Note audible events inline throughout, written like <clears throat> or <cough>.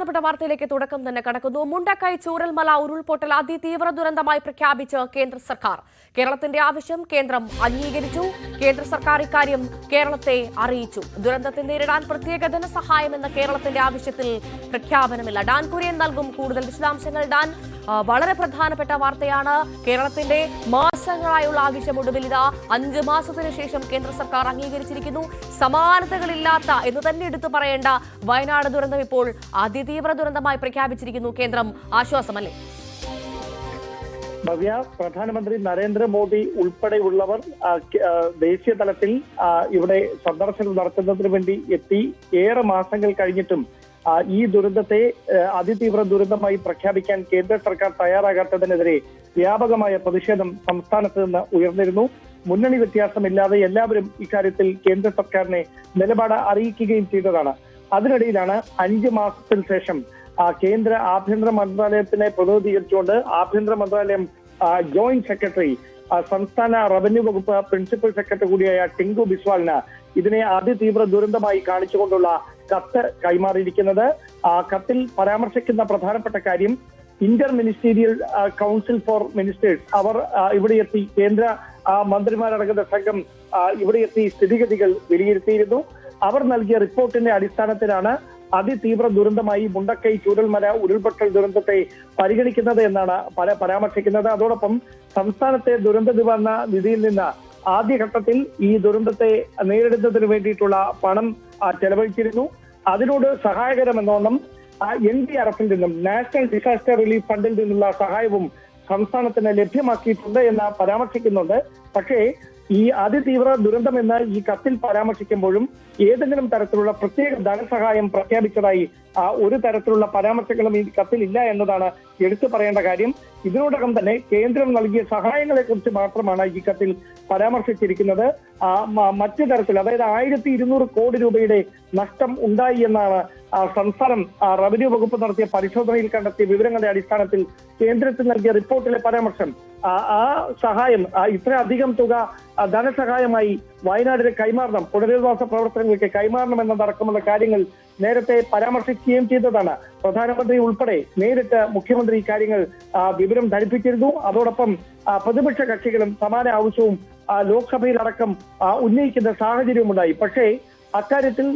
പ്രധാനപ്പെട്ട വാർത്തയിലേക്ക് തുടക്കം തന്നെ കടക്കുന്നു. മുണ്ടക്കൈ ചൂരൽമല ഉരുൾപൊട്ടൽ അതിതീവ്ര ദുരന്തമായി പ്രഖ്യാപിച്ച് കേന്ദ്ര സർക്കാർ. കേരളത്തിന്റെ ആവശ്യം കേന്ദ്രം അംഗീകരിച്ചു. കേന്ദ്ര സർക്കാർ ഇക്കാര്യം കേരളത്തെ അറിയിച്ചു. ദുരന്തത്തെ നേരിടാൻ പ്രത്യേക ധനസഹായം എന്ന കേരളത്തിന്റെ ആവശ്യത്തിൽ പ്രഖ്യാപനമില്ല. ഡാൻ കുര്യൻ നൽകും കൂടുതൽ വിശദാംശങ്ങൾ. ഡാൻ വളരെ പ്രധാനപ്പെട്ട വാർത്തയാണ്. കേരളത്തിന്റെ മാസങ്ങളായുള്ള ആവശ്യം ഒടുവിൽ ഇതാ. അഞ്ച് മാസത്തിന് ശേഷം കേന്ദ്ര സർക്കാർ അംഗീകരിച്ചിരിക്കുന്നു. സമാനതകളില്ലാത്ത എന്ന് തന്നെ എടുത്തു പറയേണ്ട വയനാട് ദുരന്തം ഇപ്പോൾ അതിതീവ്ര ദുരന്തമായി പ്രഖ്യാപിച്ചിരിക്കുന്നു കേന്ദ്രം. ആശ്വാസമല്ലേ? ഭവ്യ പ്രധാനമന്ത്രി നരേന്ദ്രമോദി ഉൾപ്പെടെയുള്ളവർ ദേശീയ തലത്തിൽ ഇവിടെ സന്ദർശനം നടത്തുന്നതിന് വേണ്ടി എത്തി ഏറെ മാസങ്ങൾ കഴിഞ്ഞിട്ടും ഈ ദുരന്തത്തെ അതിതീവ്ര ദുരന്തമായി പ്രഖ്യാപിക്കാൻ കേന്ദ്ര സർക്കാർ തയ്യാറാകാത്തതിനെതിരെ വ്യാപകമായ പ്രതിഷേധം സംസ്ഥാനത്ത് നിന്ന് ഉയർന്നിരുന്നു. മുന്നണി വ്യത്യാസമില്ലാതെ എല്ലാവരും ഇക്കാര്യത്തിൽ കേന്ദ്ര സർക്കാരിനെ നിലപാട് അറിയിക്കുകയും ചെയ്തതാണ്. അതിനിടയിലാണ് അഞ്ച് മാസത്തിന് ശേഷം കേന്ദ്ര ആഭ്യന്തര മന്ത്രാലയത്തിനെ പ്രതിനിധീകരിച്ചുകൊണ്ട് ആഭ്യന്തര മന്ത്രാലയം ജോയിന്റ് സെക്രട്ടറി സംസ്ഥാന റവന്യൂ വകുപ്പ് പ്രിൻസിപ്പൽ സെക്രട്ടറി കൂടിയായ ടിങ്കു ബിസ്വാലിന് ഇതിനെ അതിതീവ്ര ദുരന്തമായി കാണിച്ചുകൊണ്ടുള്ള കത്ത് കൈമാറിയിരിക്കുന്നത്. ആ കത്തിൽ പരാമർശിക്കുന്ന പ്രധാനപ്പെട്ട കാര്യം inter ministerial council for ministers അവർ ഇവിടെ എത്തി കേന്ദ്ര മന്ത്രിമാരടങ്ങുന്ന സംഘം ഇവിടെ എത്തി സ്ഥിതിഗതികൾ വിലയിരുത്തിയിരുന്നു. അവർ നൽകിയ റിപ്പോർട്ടിന്റെ അടിസ്ഥാനത്തിലാണ് അതിതീവ്ര ദുരന്തമായി മുണ്ടക്കൈ ചൂരൽമല ഉരുൾപൊട്ടൽ ദുരന്തത്തെ പരിഗണിക്കുന്നത് എന്നാണ് പല പരാമർശിക്കുന്നത്. അതോടൊപ്പം സംസ്ഥാനത്തെ ദുരന്ത നിവാരണ നിധിയിൽ നിന്ന് ആദ്യഘട്ടത്തിൽ ഈ ദുരന്തത്തെ നേരിടുന്നതിന് വേണ്ടിയിട്ടുള്ള പണം ചെലവഴിച്ചിരുന്നു. അതിനോട് സഹായകരമെന്നോണം എൻ ഡി ആർ എഫിൽ നിന്നും നാഷണൽ ഡിസാസ്റ്റർ റിലീഫ് ഫണ്ടിൽ നിന്നുള്ള സഹായവും സംസ്ഥാനത്തിന് ലഭ്യമാക്കിയിട്ടുണ്ട് എന്ന് പരാമർശിക്കുന്നുണ്ട്. പക്ഷേ ഈ അതിതീവ്ര ദുരന്തം എന്ന് ഈ കത്തിൽ പരാമർശിക്കുമ്പോഴും ഏതെങ്കിലും തരത്തിലുള്ള പ്രത്യേക ധനസഹായം പ്രഖ്യാപിച്ചതായി ഒരു തരത്തിലുള്ള പരാമർശങ്ങളും ഈ കത്തിൽ ഇല്ല എന്നതാണ് എടുത്തു പറയേണ്ട കാര്യം. ഇതിനോടകം തന്നെ കേന്ദ്രം നൽകിയ സഹായങ്ങളെ കുറിച്ച് മാത്രമാണ് ഈ കത്തിൽ പരാമർശിച്ചിരിക്കുന്നത്. മറ്റു തരത്തിൽ അതായത് ആയിരത്തി ഇരുന്നൂറ് കോടി രൂപയുടെ നഷ്ടം ഉണ്ടായി എന്നാണ് സംസ്ഥാനം റവന്യൂ വകുപ്പ് നടത്തിയ പരിശോധനയിൽ കണ്ടെത്തിയ വിവരങ്ങളുടെ അടിസ്ഥാനത്തിൽ കേന്ദ്രത്തിൽ നൽകിയ റിപ്പോർട്ടിലെ പരാമർശം. ആ സഹായം ഇത്ര ഇത്രയധികം തുക ധനസഹായമായി വയനാടിന് കൈമാറണം പുനരധിവാസ പ്രവർത്തനങ്ങൾക്ക് കൈമാറണം എന്നതടക്കമുള്ള കാര്യങ്ങൾ നേരത്തെ പരാമർശിക്കുകയും ചെയ്തതാണ്. പ്രധാനമന്ത്രി ഉൾപ്പെടെ നേരിട്ട് മുഖ്യമന്ത്രി ഇക്കാര്യങ്ങൾ വിവരം ധരിപ്പിച്ചിരുന്നു. അതോടൊപ്പം പ്രതിപക്ഷ കക്ഷികളും സമാന ആവശ്യവും ലോക്സഭയിലടക്കം ഉന്നയിക്കുന്ന സാഹചര്യമുണ്ടായി പക്ഷേ അക്കാര്യത്തിൽ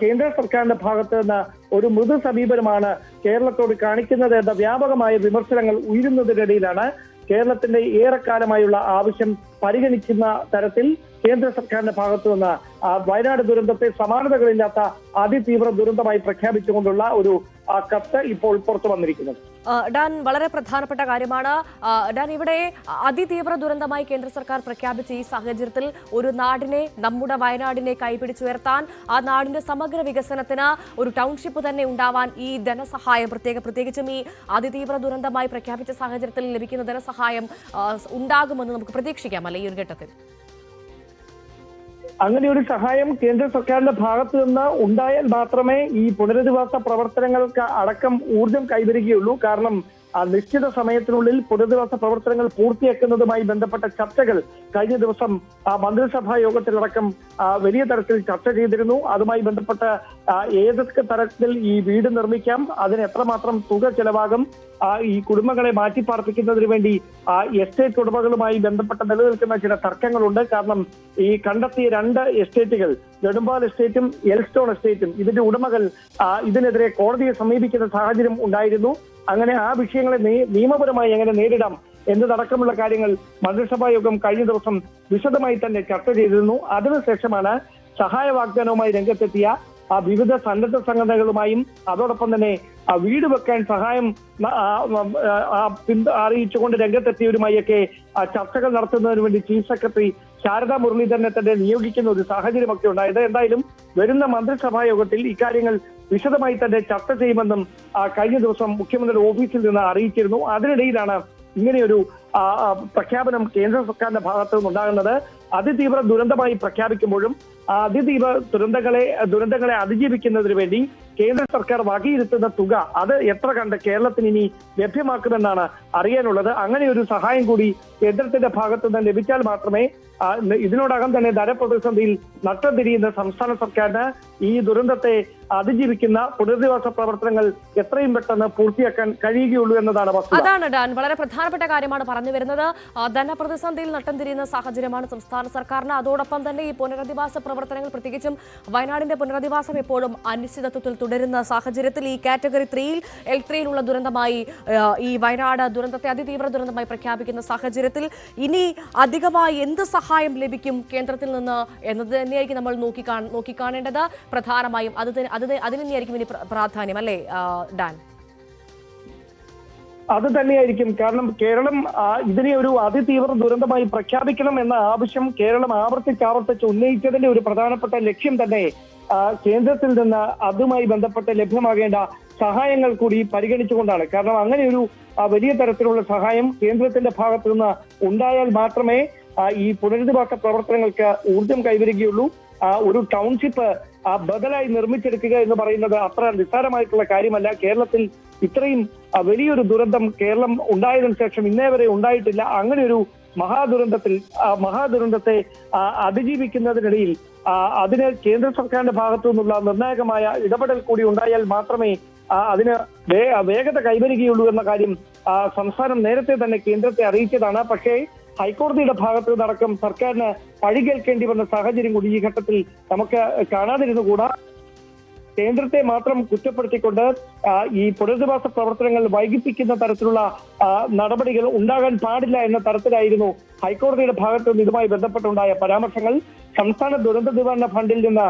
കേന്ദ്ര സർക്കാരിന്റെ ഭാഗത്ത് നിന്ന് ഒരു മൃദു സമീപനമാണ് കേരളത്തോട് കാണിക്കുന്നത് എന്ന വ്യാപകമായ വിമർശനങ്ങൾ ഉയരുന്നതിനിടയിലാണ് കേരളത്തിന്റെ ഏറെക്കാലമായുള്ള ആവശ്യം പരിഗണിക്കുന്ന തരത്തിൽ കേന്ദ്ര സർക്കാരിന്റെ ഭാഗത്തു നിന്ന് വയനാട് ദുരന്തത്തെ സമാനതകളില്ലാത്ത അതിതീവ്ര ദുരന്തമായി പ്രഖ്യാപിച്ചുകൊണ്ടുള്ള ഒരു കത്ത് ഇപ്പോൾ പുറത്തു വന്നിരിക്കുന്നത്. ഡാൻ വളരെ പ്രധാനപ്പെട്ട കാര്യമാണ്. ഡാൻ ഇവിടെ അതിതീവ്ര ദുരന്തമായി കേന്ദ്ര സർക്കാർ പ്രഖ്യാപിച്ച ഈ സാഹചര്യത്തിൽ ഒരു നാടിനെ നമ്മുടെ വയനാടിനെ കൈപിടിച്ചുയർത്താൻ ആ നാടിന്റെ സമഗ്ര വികസനത്തിന് ഒരു ടൗൺഷിപ്പ് തന്നെ ഉണ്ടാവാൻ ഈ ധനസഹായം പ്രത്യേക പ്രത്യേകിച്ചും ഈ അതിതീവ്ര ദുരന്തമായി പ്രഖ്യാപിച്ച സാഹചര്യത്തിൽ ലഭിക്കുന്ന ധനസഹായം ഉണ്ടാകുമെന്ന് നമുക്ക് പ്രതീക്ഷിക്കാം അല്ലെ ഈ ഒരു ഘട്ടത്തിൽ? അങ്ങനെ ഒരു സഹായം കേന്ദ്ര സർക്കാരിന്റെ ഭാഗത്തു നിന്ന് ഉണ്ടായാൽ മാത്രമേ ഈ പുനരധിവാസ പ്രവർത്തനങ്ങൾക്ക് അടക്കം ഊർജം കൈവരികയുള്ളൂ. കാരണം ആ നിശ്ചിത സമയത്തിനുള്ളിൽ പുനരധിവാസ പ്രവർത്തനങ്ങൾ പൂർത്തിയാക്കുന്നതുമായി ബന്ധപ്പെട്ട ചർച്ചകൾ കഴിഞ്ഞ ദിവസം ആ മന്ത്രിസഭാ യോഗത്തിലടക്കം വലിയ തരത്തിൽ ചർച്ച ചെയ്തിരുന്നു. അതുമായി ബന്ധപ്പെട്ട ഏതൊക്കെ തരത്തിൽ ഈ വീട് നിർമ്മിക്കാം അതിന് എത്രമാത്രം തുക ചെലവാകും ഈ കുടുംബങ്ങളെ മാറ്റിപ്പാർപ്പിക്കുന്നതിന് വേണ്ടി ആ എസ്റ്റേറ്റ് ഉടമകളുമായി ബന്ധപ്പെട്ട നിലനിൽക്കുന്ന ചില തർക്കങ്ങളുണ്ട്. കാരണം ഈ കണ്ടെത്തിയ രണ്ട് എസ്റ്റേറ്റുകൾ നെടുമ്പാൽ എസ്റ്റേറ്റും എൽസ്റ്റോൺ എസ്റ്റേറ്റും ഇതിന്റെ ഉടമകൾ ആ, ഇതിനെതിരെ കോടതിയെ സമീപിക്കുന്ന സാഹചര്യം ഉണ്ടായിരുന്നു. അങ്ങനെ ആ വിഷയങ്ങളെ നിയമപരമായി എങ്ങനെ നേരിടാം എന്നതടക്കമുള്ള കാര്യങ്ങൾ മന്ത്രിസഭാ യോഗം കഴിഞ്ഞ ദിവസം വിശദമായി തന്നെ ചർച്ച ചെയ്തിരുന്നു. അതിനുശേഷമാണ് സഹായ വാഗ്ദാനവുമായി രംഗത്തെത്തിയ ആ വിവിധ സന്നദ്ധ സംഘടനകളുമായും അതോടൊപ്പം തന്നെ ആ വീട് വെക്കാൻ സഹായം ആ, ആ, ആ, അറിയിച്ചുകൊണ്ട് രംഗത്തെത്തിയവരുമായൊക്കെ ആ ചർച്ചകൾ നടത്തുന്നതിന് വേണ്ടി ചീഫ് സെക്രട്ടറി ശാരദാ മുരളീധരനെ തന്നെ നിയോഗിക്കുന്ന ഒരു സാഹചര്യമൊക്കെ ഉണ്ടായത് എന്തായാലും വരുന്ന മന്ത്രിസഭാ യോഗത്തിൽ ഇക്കാര്യങ്ങൾ വിശദമായി തന്നെ ചർച്ച ചെയ്യുമെന്നും കഴിഞ്ഞ ദിവസം മുഖ്യമന്ത്രിയുടെ ഓഫീസിൽ നിന്ന് അറിയിച്ചിരുന്നു. അതിനിടയിലാണ് ഇങ്ങനെയൊരു പ്രഖ്യാപനം കേന്ദ്ര സർക്കാരിന്റെ ഭാഗത്തു നിന്നുണ്ടാകുന്നത് അതിതീവ്ര ദുരന്തമായി പ്രഖ്യാപിക്കുമ്പോഴും അതിതീവ്ര ദുരന്തങ്ങളെ ദുരന്തങ്ങളെ അതിജീവിക്കുന്നതിന് വേണ്ടി കേന്ദ്ര സർക്കാർ വകയിരുത്തുന്ന തുക അത് എത്ര കണ്ട് കേരളത്തിന് ഇനി ലഭ്യമാക്കുമെന്നാണ് അറിയാനുള്ളത്. അങ്ങനെ ഒരു സഹായം കൂടി കേന്ദ്രത്തിന്റെ ഭാഗത്തു നിന്ന് ലഭിച്ചാൽ മാത്രമേ ഇതിനോടകം തന്നെ ധനപ്രതിസന്ധിയിൽ നട്ടം തിരിയുന്ന സംസ്ഥാന സർക്കാരിന് ഈ ദുരന്തത്തെ അതിജീവിക്കുന്ന പുനരധിവാസ പ്രവർത്തനങ്ങൾ എത്രയും പെട്ടെന്ന് പൂർത്തിയാക്കാൻ കഴിയുകയുള്ളൂ എന്നതാണ് അതാണ് ഡാൻ. വളരെ പ്രധാനപ്പെട്ട കാര്യമാണ് പറഞ്ഞു വരുന്നത്. ധനപ്രതിസന്ധിയിൽ നട്ടം തിരിയുന്ന സാഹചര്യമാണ് സംസ്ഥാന സർക്കാരിന്. അതോടൊപ്പം തന്നെ ഈ പുനരധിവാസ പ്രവർത്തനങ്ങൾ പ്രത്യേകിച്ചും വയനാടിന്റെ പുനരധിവാസം എപ്പോഴും അനിശ്ചിതത്വത്തിൽ തുടരുന്ന സാഹചര്യത്തിൽ ഈ കാറ്റഗറി ത്രീയിൽ എൽ ത്രീയിലുള്ള ദുരന്തമായി ഈ വയനാട് ദുരന്തത്തെ അതിതീവ്ര ദുരന്തമായി പ്രഖ്യാപിക്കുന്ന സാഹചര്യത്തിൽ ഇനി അധികമായി എന്ത് സഹായം ലഭിക്കും കേന്ദ്രത്തിൽ നിന്ന് എന്നത് തന്നെയായിരിക്കും നമ്മൾ നോക്കി നോക്കിക്കാണേണ്ടത് പ്രധാനമായും അത് അത് അതിൽ തന്നെയായിരിക്കും ഇനി പ്രാധാന്യം അല്ലേ ഡാൻ? അത് തന്നെയായിരിക്കും. കാരണം കേരളം ഇതിനെ ഒരു അതിതീവ്ര ദുരന്തമായി പ്രഖ്യാപിക്കണം എന്ന ആവശ്യം കേരളം ആവർത്തിച്ചാവർത്തിച്ച് ആവർത്തിച്ച് ഉന്നയിച്ചതിന്റെ ഒരു പ്രധാനപ്പെട്ട ലക്ഷ്യം തന്നെ കേന്ദ്രത്തിൽ നിന്ന് അതുമായി ബന്ധപ്പെട്ട് ലഭ്യമാകേണ്ട സഹായങ്ങൾ കൂടി പരിഗണിച്ചുകൊണ്ടാണ്. കാരണം അങ്ങനെ ഒരു വലിയ തരത്തിലുള്ള സഹായം കേന്ദ്രത്തിന്റെ ഭാഗത്തു നിന്ന് ഉണ്ടായാൽ മാത്രമേ ഈ പുനരധിവാസ പ്രവർത്തനങ്ങൾക്ക് ഊർജം കൈവരികയുള്ളൂ. ഒരു ടൗൺഷിപ്പ് ബദലായി നിർമ്മിച്ചെടുക്കുക എന്ന് പറയുന്നത് അത്ര നിസ്സാരമായിട്ടുള്ള കാര്യമല്ല. കേരളത്തിൽ ഇത്രയും വലിയൊരു ദുരന്തം കേരളം ഉണ്ടായതിനു ശേഷം ഇന്നേ വരെ ഉണ്ടായിട്ടില്ല. അങ്ങനെ ഒരു മഹാദുരന്തത്തിൽ മഹാദുരന്തത്തെ അതിജീവിക്കുന്നതിനിടയിൽ അതിന് കേന്ദ്ര സർക്കാരിന്റെ ഭാഗത്തു നിന്നുള്ള നിർണായകമായ ഇടപെടൽ കൂടി ഉണ്ടായാൽ മാത്രമേ അതിന് വേഗത കൈവരികയുള്ളൂ എന്ന കാര്യം സംസ്ഥാനം നേരത്തെ തന്നെ കേന്ദ്രത്തെ അറിയിച്ചതാണ്. പക്ഷേ ഹൈക്കോടതിയുടെ ഭാഗത്ത് നിന്നടക്കം സർക്കാരിന് പഴി കേൾക്കേണ്ടി വന്ന സാഹചര്യം കൂടി ഈ ഘട്ടത്തിൽ നമുക്ക് കാണാതിരുന്നുകൂടാ കേന്ദ്രത്തെ മാത്രം കുറ്റപ്പെടുത്തിക്കൊണ്ട് ഈ പുനരധിവാസ പ്രവർത്തനങ്ങൾ വൈകിപ്പിക്കുന്ന തരത്തിലുള്ള നടപടികൾ ഉണ്ടാകാൻ പാടില്ല എന്ന തരത്തിലായിരുന്നു ഹൈക്കോടതിയുടെ ഭാഗത്ത് നിന്ന് ഇതുമായി ബന്ധപ്പെട്ടുണ്ടായ പരാമർശങ്ങൾ. സംസ്ഥാന ദുരന്ത നിവാരണ ഫണ്ടിൽ നിന്ന്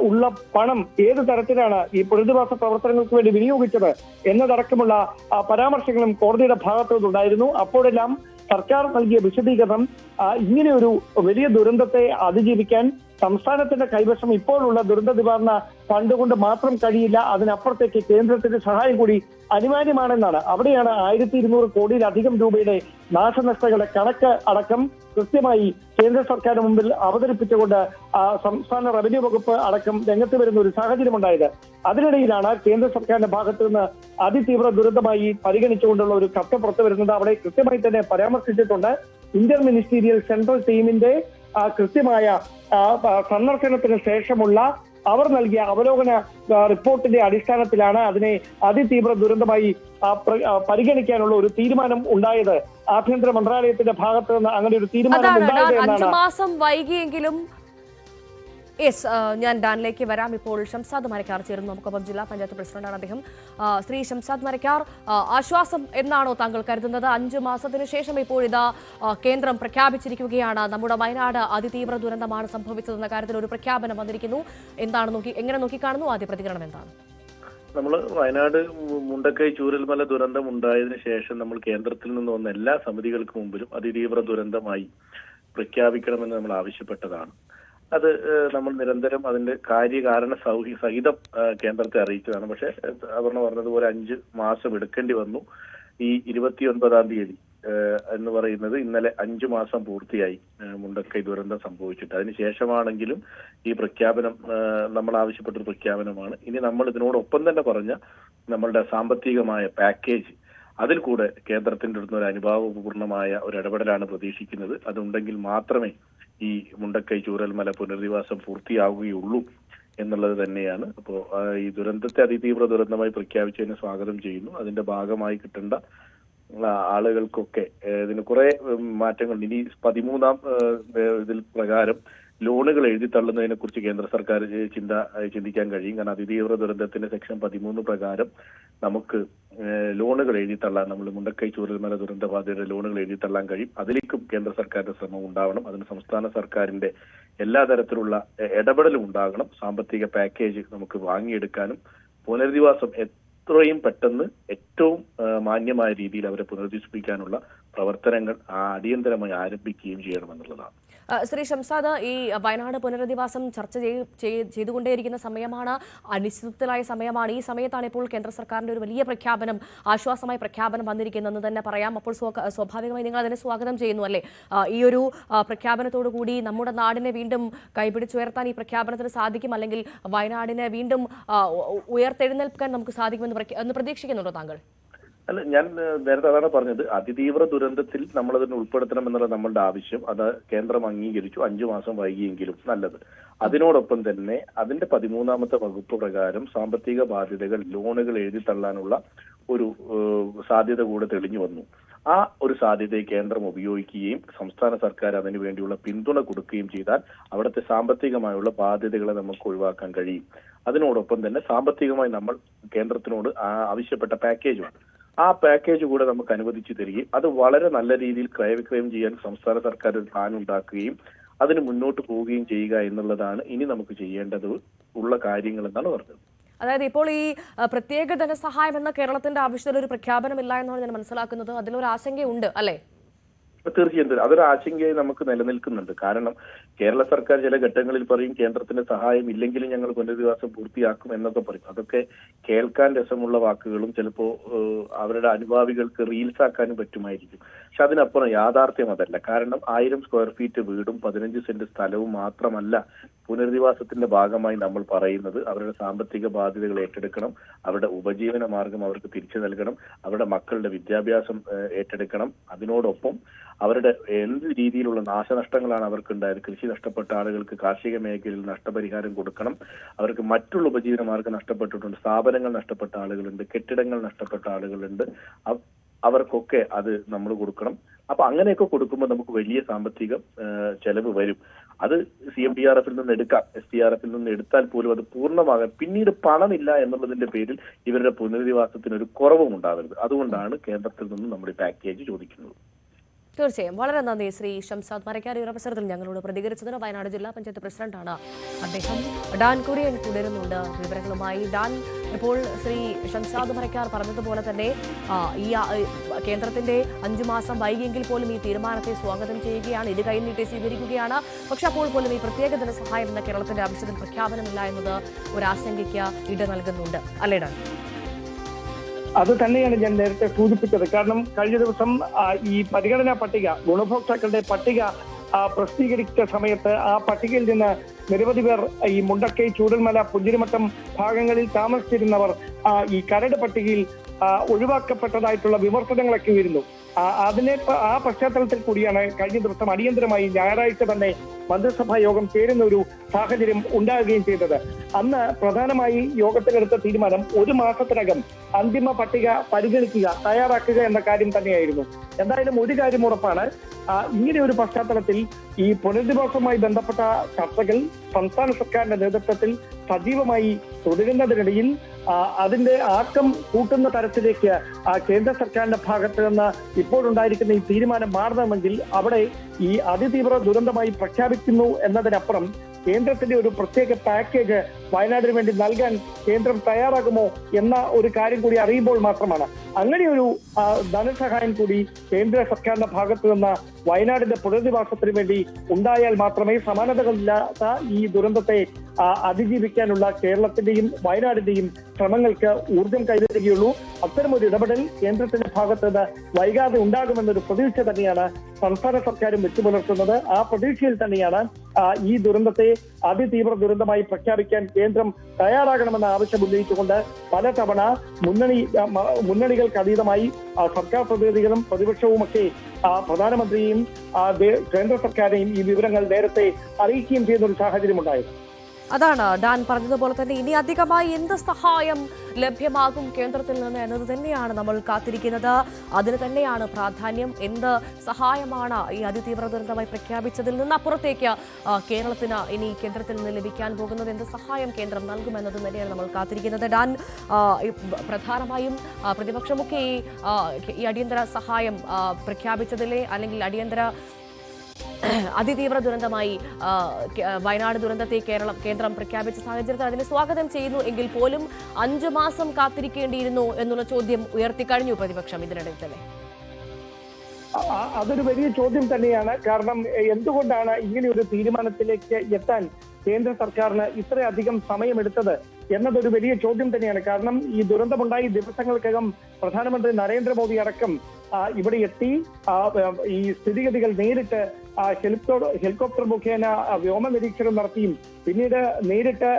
ഉള്ള പണം ഏത് തരത്തിലാണ് ഈ പുനരധിവാസ പ്രവർത്തനങ്ങൾക്ക് വേണ്ടി വിനിയോഗിച്ചത് എന്നതടക്കമുള്ള പരാമർശങ്ങളും കോടതിയുടെ ഭാഗത്തു നിന്നുണ്ടായിരുന്നു അപ്പോഴെല്ലാം സർക്കാർ നൽകിയ വിശദീകരണം ഇങ്ങനെയൊരു വലിയ ദുരന്തത്തെ അതിജീവിക്കാൻ സംസ്ഥാനത്തിന്റെ കൈവശം ഇപ്പോഴുള്ള ദുരന്ത നിവാരണ ഫണ്ട് കൊണ്ട് മാത്രം കഴിയില്ല അതിനപ്പുറത്തേക്ക് കേന്ദ്രത്തിന്റെ സഹായം കൂടി അനിവാര്യമാണെന്നാണ്. അവിടെയാണ് ആയിരത്തി ഇരുന്നൂറ് കോടിയിലധികം രൂപയുടെ നാശനഷ്ടങ്ങളുടെ കണക്ക് അടക്കം കൃത്യമായി കേന്ദ്ര സർക്കാരിന് മുമ്പിൽ അവതരിപ്പിച്ചുകൊണ്ട് സംസ്ഥാന റവന്യൂ വകുപ്പ് അടക്കം രംഗത്ത് വരുന്ന ഒരു സാഹചര്യമുണ്ടായത്. അതിനിടയിലാണ് കേന്ദ്ര സർക്കാരിന്റെ ഭാഗത്തു നിന്ന് അതിതീവ്ര ദുരന്തമായി പരിഗണിച്ചുകൊണ്ടുള്ള ഒരു കത്ത് പുറത്തു വരുന്നത്. അവിടെ കൃത്യമായി തന്നെ പരാമർശിച്ചിട്ടുണ്ട്. ഇന്റർ മിനിസ്റ്റീരിയൽ സെൻട്രൽ ടീമിന്റെ കൃത്യമായ സന്ദർശനത്തിന് ശേഷമുള്ള അവർ നൽകിയ അവലോകന റിപ്പോർട്ടിന്റെ അടിസ്ഥാനത്തിലാണ് അതിനെ അതിതീവ്ര ദുരന്തമായി പരിഗണിക്കാനുള്ള ഒരു തീരുമാനം ഉണ്ടായത്. ആഭ്യന്തര മന്ത്രാലയത്തിന്റെ ഭാഗത്ത് നിന്ന് അങ്ങനെ ഒരു തീരുമാനം ഉണ്ടായത് എന്നാണ്. മാസം വൈകിയെങ്കിലും യെസ് ഞാൻ ഡാനിലേക്ക് വരാം. ഇപ്പോൾ ഷംസാദ് മരക്കാർ ചേരുന്നു. നമുക്കൊപ്പം ജില്ലാ പഞ്ചായത്ത് പ്രസിഡന്റാണ് അദ്ദേഹം. ശ്രീ ഷംസാദ് മരക്കാർ ആശ്വാസം എന്നാണോ താങ്കൾ കരുതുന്നത്? അഞ്ചു മാസത്തിന് ശേഷം ഇപ്പോൾ ഇതാ കേന്ദ്രം പ്രഖ്യാപിച്ചിരിക്കുകയാണ്. നമ്മുടെ വയനാട് അതിതീവ്ര ദുരന്തമാണ് സംഭവിച്ചതെന്ന കാര്യത്തിൽ ഒരു പ്രഖ്യാപനം വന്നിരിക്കുന്നു. എന്താണ് നോക്കി എങ്ങനെ നോക്കിക്കാണുന്നു? ആദ്യ പ്രതികരണം എന്താണ്? നമ്മൾ വയനാട് മുണ്ടക്കൈ ചൂരൽമല ദുരന്തം ഉണ്ടായതിനു ശേഷം നമ്മൾ കേന്ദ്രത്തിൽ നിന്ന് വന്ന എല്ലാ സമിതികൾക്ക് മുമ്പിലും അതിതീവ്ര ദുരന്തമായി പ്രഖ്യാപിക്കണമെന്ന് നമ്മൾ ആവശ്യപ്പെട്ടതാണ്. അത് നമ്മൾ നിരന്തരം അതിന്റെ കാര്യകാരണ സൗഹി സഹിതം കേന്ദ്രത്തെ അറിയിച്ചതാണ്. പക്ഷെ അപർണ പറഞ്ഞതുപോലെ അഞ്ച് മാസം എടുക്കേണ്ടി വന്നു. ഈ ഇരുപത്തിയൊൻപതാം തീയതി എന്ന് പറയുന്നത് ഇന്നലെ അഞ്ചു മാസം പൂർത്തിയായി മുണ്ടക്കൈ ദുരന്തം സംഭവിച്ചിട്ട്. അതിനുശേഷമാണെങ്കിലും ഈ പ്രഖ്യാപനം നമ്മൾ ആവശ്യപ്പെട്ട ഒരു പ്രഖ്യാപനമാണ്. ഇനി നമ്മൾ ഇതിനോടൊപ്പം തന്നെ പറഞ്ഞ നമ്മളുടെ സാമ്പത്തികമായ പാക്കേജ് അതിൽ കൂടെ കേന്ദ്രത്തിന്റെ അടുത്ത് ഒരു അനുഭാവപൂർണമായ ഒരു ഇടപെടലാണ് പ്രതീക്ഷിക്കുന്നത്. അതുണ്ടെങ്കിൽ മാത്രമേ ഈ മുണ്ടക്കൈ ചൂരൽമല പുനരധിവാസം പൂർത്തിയാവുകയുള്ളൂ എന്നുള്ളത് തന്നെയാണ്. അപ്പോൾ ഈ ദുരന്തത്തെ അതിതീവ്ര ദുരന്തമായി പ്രഖ്യാപിച്ചതിനെ സ്വാഗതം ചെയ്യുന്നു. അതിന്റെ ഭാഗമായി കിട്ടേണ്ട ആളുകൾക്കൊക്കെ ഇതിന് കുറെ മാറ്റങ്ങൾ ഇനി പതിമൂന്നാം ഇതിൽ പ്രകാരം ലോണുകൾ എഴുതി തള്ളുന്നതിനെ കുറിച്ച് കേന്ദ്ര സർക്കാർ ചിന്ത ചിന്തിക്കാൻ കഴിയും. കാരണം അതിതീവ്ര ദുരന്തത്തിന്റെ സെക്ഷൻ പതിമൂന്ന് പ്രകാരം നമുക്ക് ലോണുകൾ എഴുതി തള്ളാൻ നമ്മൾ മുണ്ടക്കൈ ചൂരൽമല ദുരന്ത ബാധിതരുടെ ലോണുകൾ എഴുതി തള്ളാൻ കഴിയും. അതിലേക്കും കേന്ദ്ര സർക്കാരിന്റെ ശ്രമം ഉണ്ടാവണം. അതിന് സംസ്ഥാന സർക്കാരിന്റെ എല്ലാ തരത്തിലുള്ള ഇടപെടലും ഉണ്ടാകണം. സാമ്പത്തിക പാക്കേജ് നമുക്ക് വാങ്ങിയെടുക്കാനും പുനരധിവാസം എത്രയും പെട്ടെന്ന് ഏറ്റവും മാന്യമായ രീതിയിൽ അവരെ പുനരധിവസിപ്പിക്കാനുള്ള പ്രവർത്തനങ്ങൾ അടിയന്തരമായി ആരംഭിക്കുകയും ചെയ്യണമെന്നുള്ളതാണ്. ശ്രീ ഷംസാദ് ഈ വയനാട് പുനരധിവാസം ചർച്ച ചെയ്- ചെയ്- ചെയ്തുകൊണ്ടേയിരിക്കുന്ന സമയമാണ് അനിശ്ചിതത്തിലായ സമയമാണ്. ഈ സമയത്താണ് ഇപ്പോൾ കേന്ദ്ര സർക്കാരിന്റെ ഒരു വലിയ പ്രഖ്യാപനം ആശ്വാസമായ പ്രഖ്യാപനം വന്നിരിക്കുന്നതെന്ന് തന്നെ പറയാം. അപ്പോൾ സ്വാഭാവികമായി നിങ്ങൾ അതിനെ സ്വാഗതം ചെയ്യുന്നു അല്ലേ? ഈ ഒരു പ്രഖ്യാപനത്തോടു കൂടി നമ്മുടെ നാടിനെ വീണ്ടും കൈപിടിച്ചുയർത്താൻ ഈ പ്രഖ്യാപനത്തിന് സാധിക്കും. അല്ലെങ്കിൽ വയനാടിനെ വീണ്ടും ഉയർത്തെഴുന്നേൽക്കാൻ നമുക്ക് സാധിക്കുമെന്ന് പ്രതീക്ഷിക്കുന്നുണ്ടോ താങ്കൾ? അല്ല ഞാൻ നേരത്തെ അതാണ് പറഞ്ഞത്. അതിതീവ്ര ദുരന്തത്തിൽ നമ്മൾ അതിനെ ഉൾപ്പെടുത്തണം എന്നുള്ള നമ്മളുടെ ആവശ്യം. അത് കേന്ദ്രം അംഗീകരിച്ചു. അഞ്ചു മാസം വൈകിയെങ്കിലും നല്ലത്. അതിനോടൊപ്പം തന്നെ അതിന്റെ പതിമൂന്നാമത്തെ വകുപ്പ് പ്രകാരം സാമ്പത്തിക ബാധ്യതകൾ ലോണുകൾ എഴുതി തള്ളാനുള്ള ഒരു സാധ്യത കൂടെ തെളിഞ്ഞു വന്നു. ആ ഒരു സാധ്യതയെ കേന്ദ്രം ഉപയോഗിക്കുകയും സംസ്ഥാന സർക്കാർ അതിനു വേണ്ടിയുള്ള പിന്തുണ കൊടുക്കുകയും ചെയ്താൽ അവിടുത്തെ സാമ്പത്തികമായുള്ള ബാധ്യതകളെ നമുക്ക് ഒഴിവാക്കാൻ കഴിയും. അതിനോടൊപ്പം തന്നെ സാമ്പത്തികമായി നമ്മൾ കേന്ദ്രത്തിനോട് ആവശ്യപ്പെട്ട പാക്കേജുണ്ട് ആ പാക്കേജ് കൂടെ നമുക്ക് അനുവദിച്ചു തരികയും അത് വളരെ നല്ല രീതിയിൽ ക്രയവിക്രയം ചെയ്യാൻ സംസ്ഥാന സർക്കാർ ഒരു പ്ലാൻ ഉണ്ടാക്കുകയും അതിന് മുന്നോട്ട് പോവുകയും ചെയ്യുക എന്നുള്ളതാണ് ഇനി നമുക്ക് ചെയ്യേണ്ടത് ഉള്ള കാര്യങ്ങൾ എന്നാണ് പറഞ്ഞത്. അതായത് ഇപ്പോൾ ഈ പ്രത്യേക ധനസഹായം എന്ന കേരളത്തിന്റെ ആവശ്യത്തിൽ ഒരു പ്രഖ്യാപനമില്ല എന്നാണ് ഞാൻ മനസ്സിലാക്കുന്നത്. അതിലൊരു ആശങ്കയുണ്ട് അല്ലേ? തീർച്ചയായും അതൊരു ആശങ്കയായി നമുക്ക് നിലനിൽക്കുന്നുണ്ട്. കാരണം കേരള സർക്കാർ ചില ഘട്ടങ്ങളിൽ പറയും കേന്ദ്രത്തിന്റെ സഹായം ഇല്ലെങ്കിലും ഞങ്ങൾ പുനരധിവാസം പൂർത്തിയാക്കും എന്നൊക്കെ പറയും. അതൊക്കെ കേൾക്കാൻ രസമുള്ള വാക്കുകളും ചിലപ്പോ അവരുടെ അനുഭാവികൾക്ക് റീൽസ് ആക്കാനും പറ്റുമായിരിക്കും. പക്ഷെ അതിനപ്പുറം യാഥാർത്ഥ്യം അതല്ല. കാരണം ആയിരം സ്ക്വയർ ഫീറ്റ് വീടും പതിനഞ്ച് സെന്റ് സ്ഥലവും മാത്രമല്ല പുനരധിവാസത്തിന്റെ ഭാഗമായി നമ്മൾ പറയുന്നത് അവരുടെ സാമ്പത്തിക ബാധ്യതകൾ ഏറ്റെടുക്കണം അവരുടെ ഉപജീവന മാർഗം അവർക്ക് തിരിച്ചു നൽകണം അവരുടെ മക്കളുടെ വിദ്യാഭ്യാസം ഏറ്റെടുക്കണം. അതിനോടൊപ്പം അവരുടെ എന്ത് രീതിയിലുള്ള നാശനഷ്ടങ്ങളാണ് അവർക്കുണ്ടായത്? കൃഷി നഷ്ടപ്പെട്ട ആളുകൾക്ക് കാർഷിക മേഖലയിൽ നഷ്ടപരിഹാരം കൊടുക്കണം. അവർക്ക് മറ്റുള്ള ഉപജീവന മാർഗം നഷ്ടപ്പെട്ടിട്ടുണ്ട്. സ്ഥാപനങ്ങൾ നഷ്ടപ്പെട്ട ആളുകളുണ്ട് കെട്ടിടങ്ങൾ നഷ്ടപ്പെട്ട ആളുകളുണ്ട്. അവർക്കൊക്കെ അത് നമ്മൾ കൊടുക്കണം. അപ്പൊ അങ്ങനെയൊക്കെ കൊടുക്കുമ്പോൾ നമുക്ക് വലിയ സാമ്പത്തിക ചെലവ് വരും. അത് സി എം ഡി ആർ എഫിൽ നിന്ന് എടുക്കാം. എസ് ഡി ആർ എഫിൽ നിന്ന് എടുത്താൽ പോലും അത് പൂർണമാകാൻ പിന്നീട് പണമില്ല എന്നുള്ളതിന്റെ പേരിൽ ഇവരുടെ പുനരധിവാസത്തിന് ഒരു കുറവും ഉണ്ടാകരുത് അതുകൊണ്ടാണ് കേന്ദ്രത്തിൽ നിന്ന് നമ്മുടെ പാക്കേജ് ചോദിക്കുന്നത്. തീർച്ചയായും. വളരെ നന്ദി ശ്രീ ഷംസാദ് മരക്കാർ ഈ അവസരത്തിൽ ഞങ്ങളോട് പ്രതികരിച്ചതിന് വയനാട് ജില്ലാ പഞ്ചായത്ത് പ്രസിഡന്റാണ് അദ്ദേഹം. ഡാൻ കുര്യൻ തുടരുന്നുണ്ട് വിവരങ്ങളുമായി ഡാൻ ഇപ്പോൾ ശ്രീ ഷംസാദ് മരക്കാർ പറഞ്ഞതുപോലെ തന്നെ ഈ കേന്ദ്രത്തിന്റെ അഞ്ചു മാസം വൈകിയെങ്കിൽ പോലും ഈ തീരുമാനത്തെ സ്വാഗതം ചെയ്യുകയാണ്. ഇത് കൈനീട്ടി സ്വീകരിക്കുകയാണ്. പക്ഷെ അപ്പോൾ പോലും ഈ പ്രത്യേക ധനസഹായം എന്ന കേരളത്തിന്റെ ആവശ്യത്തിൽ പ്രഖ്യാപനമില്ല എന്നത് ഒരു ആശങ്കയ്ക്ക് ഇട നൽകുന്നുണ്ട്. അല്ലേ ഡാൻ? അത് തന്നെയാണ് ഞാൻ നേരത്തെ സൂചിപ്പിച്ചത്. കാരണം കഴിഞ്ഞ ദിവസം ഈ പരിഗണനാ പട്ടിക ഗുണഭോക്താക്കളുടെ പട്ടിക പ്രസിദ്ധീകരിച്ച സമയത്ത് ആ പട്ടികയിൽ നിന്ന് നിരവധി പേർ ഈ മുണ്ടക്കൈ ചൂടൽമല പുഞ്ചിരിമട്ടം ഭാഗങ്ങളിൽ താമസിച്ചിരുന്നവർ ഈ കരട് പട്ടികയിൽ ഒഴിവാക്കപ്പെട്ടതായിട്ടുള്ള വിമർശനങ്ങളൊക്കെ ഉയരുന്നു. അതിനെ ആ പശ്ചാത്തലത്തിൽ കൂടിയാണ് കഴിഞ്ഞ ദിവസം അടിയന്തരമായി ഞായറാഴ്ച തന്നെ മന്ത്രിസഭാ യോഗം ചേരുന്ന ഒരു സാഹചര്യം ഉണ്ടാകുകയും ചെയ്തത്. അന്ന് പ്രധാനമായി യോഗത്തിലെടുത്ത തീരുമാനം ഒരു മാസത്തിനകം അന്തിമ പട്ടിക പരിഗണിക്കുക തയ്യാറാക്കുക എന്ന കാര്യം തന്നെയായിരുന്നു. എന്തായാലും ഒരു കാര്യം ഉറപ്പാണ്. ഇങ്ങനെ ഒരു പശ്ചാത്തലത്തിൽ ഈ പുനരധിവാസവുമായി ബന്ധപ്പെട്ട ചർച്ചകൾ സംസ്ഥാന സർക്കാരിന്റെ നേതൃത്വത്തിൽ സജീവമായി തുടരുന്നതിനിടയിൽ അതിന്റെ ആക്കം കൂട്ടുന്ന തരത്തിലേക്ക് കേന്ദ്ര സർക്കാരിന്റെ ഭാഗത്ത് നിന്ന് ഇപ്പോഴുണ്ടായിരിക്കുന്ന ഈ തീരുമാനം മാറണമെങ്കിൽ അവിടെ ഈ അതിതീവ്ര ദുരന്തമായി പ്രഖ്യാപിക്കുന്നു എന്നതിനപ്പുറം കേന്ദ്രത്തിന്റെ ഒരു പ്രത്യേക പാക്കേജ് വയനാടിന് വേണ്ടി നൽകാൻ കേന്ദ്രം തയ്യാറാകുമോ എന്ന ഒരു കാര്യം കൂടി അറിയുമ്പോൾ മാത്രമാണ്. അങ്ങനെ ഒരു ധനസഹായം കൂടി കേന്ദ്ര സർക്കാരിന്റെ ഭാഗത്തു നിന്ന് വയനാടിന്റെ പുനരധിവാസത്തിന് വേണ്ടി ഉണ്ടായാൽ മാത്രമേ സമാനതകളില്ലാത്ത ഈ ദുരന്തത്തെ അതിജീവിക്കാനുള്ള കേരളത്തിന്റെയും വയനാടിന്റെയും ശ്രമങ്ങൾക്ക് ഊർജം കൈവരികയുള്ളൂ. അത്തരമൊരു ഇടപെടൽ കേന്ദ്രത്തിന്റെ ഭാഗത്ത് നിന്ന് വൈകാതെ ഉണ്ടാകുമെന്നൊരു പ്രതീക്ഷ തന്നെയാണ് സംസ്ഥാന സർക്കാരും വെച്ചു പുലർത്തുന്നത് ആ പ്രതീക്ഷയിൽ തന്നെയാണ് ഈ ദുരന്തത്തെ അതിതീവ്ര ദുരന്തമായി പ്രഖ്യാപിക്കാൻ കേന്ദ്രം തയ്യാറാകണമെന്ന ആവശ്യം ഉന്നയിച്ചുകൊണ്ട് പലതവണ മുന്നണി മുന്നണികൾക്ക് അതീതമായി സർക്കാർ പ്രതിനിധികളും പ്രതിപക്ഷവും ഒക്കെ പ്രധാനമന്ത്രിയും കേന്ദ്ര സർക്കാരെയും ഈ വിവരങ്ങൾ നേരത്തെ അറിയിക്കുകയും ചെയ്യുന്ന ഒരു സാഹചര്യമുണ്ടായത് അതാണ് ഡാൻ പറഞ്ഞതുപോലെ തന്നെ ഇനി അധികമായി എന്ത് സഹായം ലഭ്യമാകും കേന്ദ്രത്തിൽ നിന്ന് എന്നത് തന്നെയാണ് നമ്മൾ കാത്തിരിക്കുന്നത്. അതിന് തന്നെയാണ് പ്രാധാന്യം എന്ത് സഹായമാണ് ഈ അതിതീവ്ര ദുരന്തമായി പ്രഖ്യാപിച്ചതിൽ നിന്ന് അപ്പുറത്തേക്ക് കേരളത്തിന് ഇനി കേന്ദ്രത്തിൽ നിന്ന് ലഭിക്കാൻ പോകുന്നത് എന്ത് സഹായം കേന്ദ്രം നൽകുമെന്നത് തന്നെയാണ് നമ്മൾ കാത്തിരിക്കുന്നത്. ഡാൻ പ്രധാനമായും പ്രതിപക്ഷമൊക്കെ ഈ അടിയന്തര സഹായം പ്രഖ്യാപിച്ചതിലെ അല്ലെങ്കിൽ അടിയന്തര <clears throat> അതിതീവ്ര ദുരന്തമായി വയനാട് ദുരന്തത്തെ കേരളം കേന്ദ്രം പ്രഖ്യാപിച്ച സാഹചര്യത്തിൽ അതിനെ സ്വാഗതം ചെയ്യുന്നു. എങ്കിൽ പോലും അഞ്ചു മാസം കാത്തിരിക്കേണ്ടിയിരുന്നു എന്നുള്ള ചോദ്യം ഉയർത്തിക്കഴിഞ്ഞു പ്രതിപക്ഷം ഇതിനിടയിൽ തന്നെ. അതൊരു വലിയ ചോദ്യം തന്നെയാണ്. കാരണം എന്തുകൊണ്ടാണ് ഇങ്ങനെ ഒരു തീരുമാനത്തിലേക്ക് എത്താൻ കേന്ദ്ര സർക്കാരിന് ഇത്രയധികം സമയമെടുത്തത് എന്നതൊരു വലിയ ചോദ്യം തന്നെയാണ്. കാരണം ഈ ദുരന്തമുണ്ടായി ദിവസങ്ങൾക്കകം പ്രധാനമന്ത്രി നരേന്ദ്രമോദി അടക്കം ഇവിടെ എത്തി. ഈ സ്ഥിതിഗതികൾ നേരിട്ട് ഹെലികോപ്റ്റർ ഹെലികോപ്റ്റർ മുഖേന വ്യോമ നിരീക്ഷണം നടത്തിയും പിന്നീട് നേരിട്ട്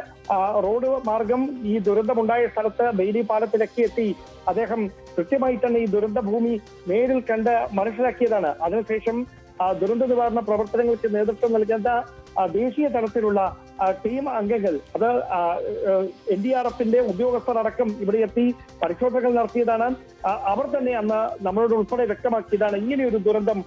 റോഡ് മാർഗം ഈ ദുരന്തമുണ്ടായ സ്ഥലത്ത് ബെയിലി പാലത്തിലൊക്കെ എത്തി അദ്ദേഹം കൃത്യമായി തന്നെ ഈ ദുരന്ത ഭൂമി നേരിൽ കണ്ട് മനസ്സിലാക്കിയതാണ്. അതിനുശേഷം ദുരന്ത നിവാരണ പ്രവർത്തനങ്ങൾക്ക് നേതൃത്വം നൽകേണ്ട ദേശീയ തലത്തിലുള്ള ടീം അംഗങ്ങൾ അത് എൻ ഡി ആർ എഫിന്റെ ഉദ്യോഗസ്ഥർ അടക്കം ഇവിടെ എത്തി പരിശോധനകൾ നടത്തിയതാണ്. അവർ തന്നെ അന്ന് നമ്മളോട് ഉൾപ്പെടെ വ്യക്തമാക്കിയതാണ്. ഇങ്ങനെയൊരു ദുരന്തം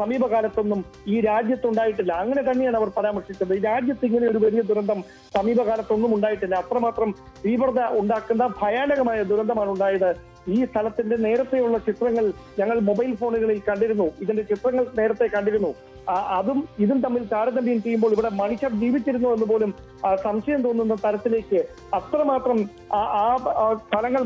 സമീപകാലത്തൊന്നും ഈ രാജ്യത്തുണ്ടായിട്ടില്ല. അങ്ങനെ തന്നെയാണ് അവർ പരാമർശിച്ചത്. ഈ രാജ്യത്ത് ഇങ്ങനെ ഒരു വലിയ ദുരന്തം സമീപകാലത്തൊന്നും ഉണ്ടായിട്ടില്ല. അത്രമാത്രം തീവ്രത ഉണ്ടാക്കുന്ന ഭയാനകമായ ദുരന്തമാണ് ഉണ്ടായത്. ഈ സ്ഥലത്തിന്റെ നേരത്തെയുള്ള ചിത്രങ്ങൾ ഞങ്ങൾ മൊബൈൽ ഫോണുകളിൽ കണ്ടിരുന്നു. ഇതിന്റെ ചിത്രങ്ങൾ നേരത്തെ കണ്ടിരുന്നു. അതും ഇതും തമ്മിൽ താരതമ്യം ചെയ്യുമ്പോൾ ഇവിടെ മനുഷ്യർ ജീവിച്ചിരുന്നു എന്ന് പോലും സംശയം തോന്നുന്ന തരത്തിലേക്ക് അത്രമാത്രം ആ- സ്ഥലങ്ങൾ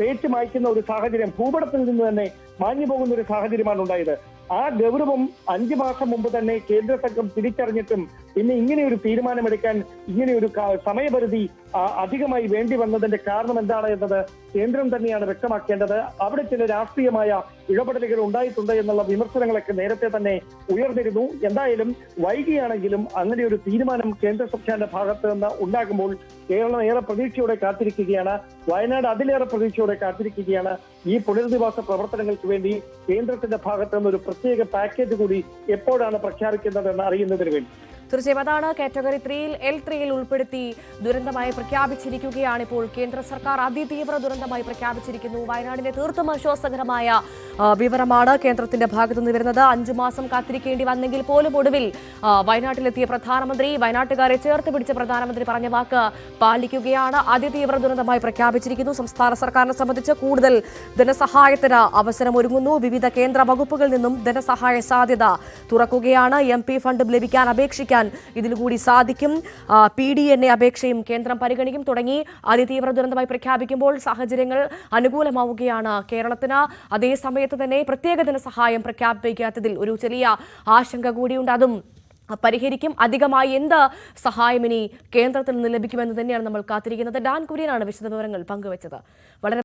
തേച്ച് മായ്ക്കുന്ന ഒരു സാഹചര്യം ഭൂപടത്തിൽ നിന്ന് തന്നെ മാഞ്ഞു പോകുന്ന ഒരു സാഹചര്യമാണ് ഉണ്ടായത്. ആ ഗൗരവം അഞ്ചു മാസം മുമ്പ് തന്നെ കേന്ദ്ര സംഘം തിരിച്ചറിഞ്ഞിട്ടും പിന്നെ ഇങ്ങനെ ഒരു തീരുമാനമെടുക്കാൻ ഇങ്ങനെ ഒരു സമയപരിധി അധികമായി വേണ്ടി വന്നതിന്റെ കാരണം എന്താണ് എന്നത് കേന്ദ്രം തന്നെയാണ് വ്യക്തമാക്കേണ്ടത്. അവിടെ ചില രാഷ്ട്രീയമായ ഇടപെടലുകൾ ഉണ്ടായിട്ടുണ്ട് എന്നുള്ള വിമർശനങ്ങളൊക്കെ നേരത്തെ തന്നെ ഉയർന്നിരുന്നു. എന്തായാലും വൈകിയാണെങ്കിലും അങ്ങനെ ഒരു തീരുമാനം കേന്ദ്ര സർക്കാരിന്റെ ഭാഗത്ത് നിന്ന് ഉണ്ടാകുമ്പോൾ കേരളം ഏറെ പ്രതീക്ഷയോടെ കാത്തിരിക്കുകയാണ്. വയനാട് അതിലേറെ പ്രതീക്ഷയോടെ കാത്തിരിക്കുകയാണ്. ഈ പുനരധിവാസ പ്രവർത്തനങ്ങൾക്ക് വേണ്ടി കേന്ദ്രത്തിന്റെ ഭാഗത്ത് നിന്ന് ഒരു പ്രത്യേക പാക്കേജ് കൂടി എപ്പോഴാണ് പ്രഖ്യാപിക്കുന്നതെന്ന് അറിയുന്നതിന് വേണ്ടി. തീർച്ചയായും അതാണ് കാറ്റഗറി ത്രീയിൽ എൽ ത്രീയിൽ ഉൾപ്പെടുത്തി ദുരന്തമായി പ്രഖ്യാപിച്ചിരിക്കുകയാണ് ഇപ്പോൾ കേന്ദ്ര സർക്കാർ. അതിതീവ്ര ദുരന്തമായി പ്രഖ്യാപിച്ചിരിക്കുന്നു. വയനാടിന്റെ തീർത്തും ആശ്വാസകരമായ വിവരമാണ് കേന്ദ്രത്തിന്റെ ഭാഗത്തുനിന്ന് വരുന്നത്. അഞ്ചു മാസം കാത്തിരിക്കേണ്ടി വന്നെങ്കിൽ പോലും ഒടുവിൽ വയനാട്ടിലെത്തിയ പ്രധാനമന്ത്രി വയനാട്ടുകാരെ ചേർത്ത് പിടിച്ച പ്രധാനമന്ത്രി പറഞ്ഞ വാക്ക് പാലിക്കുകയാണ്. അതിതീവ്ര ദുരന്തമായി പ്രഖ്യാപിച്ചിരിക്കുന്നു. സംസ്ഥാന സർക്കാരിനെ സംബന്ധിച്ച് കൂടുതൽ ധനസഹായത്തിന് അവസരമൊരുങ്ങുന്നു വിവിധ കേന്ദ്ര വകുപ്പുകളിൽ നിന്നും ധനസഹായ സാധ്യത തുറക്കുകയാണ്. എം ഫണ്ട് ലഭിക്കാൻ അപേക്ഷിക്കാൻ ഇതിലൂടി സാധിക്കും. പി ഡി എൻ എ അപേക്ഷയും കേന്ദ്രം പരിഗണിക്കും തുടങ്ങി. അതിതീവ്ര ദുരന്തമായി പ്രഖ്യാപിക്കുമ്പോൾ സാഹചര്യങ്ങൾ അനുകൂലമാവുകയാണ് കേരളത്തിന്. അതേ സമയത്ത് തന്നെ പ്രത്യേക ധനസഹായം പ്രഖ്യാപിക്കാത്തതിൽ ഒരു ചെറിയ ആശങ്ക കൂടിയുണ്ട്. അതും പരിഹരിക്കും. അധികമായി എന്ത് സഹായം ഇനി കേന്ദ്രത്തിൽ നിന്ന് ലഭിക്കുമെന്ന് തന്നെയാണ് നമ്മൾ കാത്തിരിക്കുന്നത്. ഡാൻ കുര്യനാണ് വിശദവിവരങ്ങൾ പങ്കുവച്ചത്. വളരെ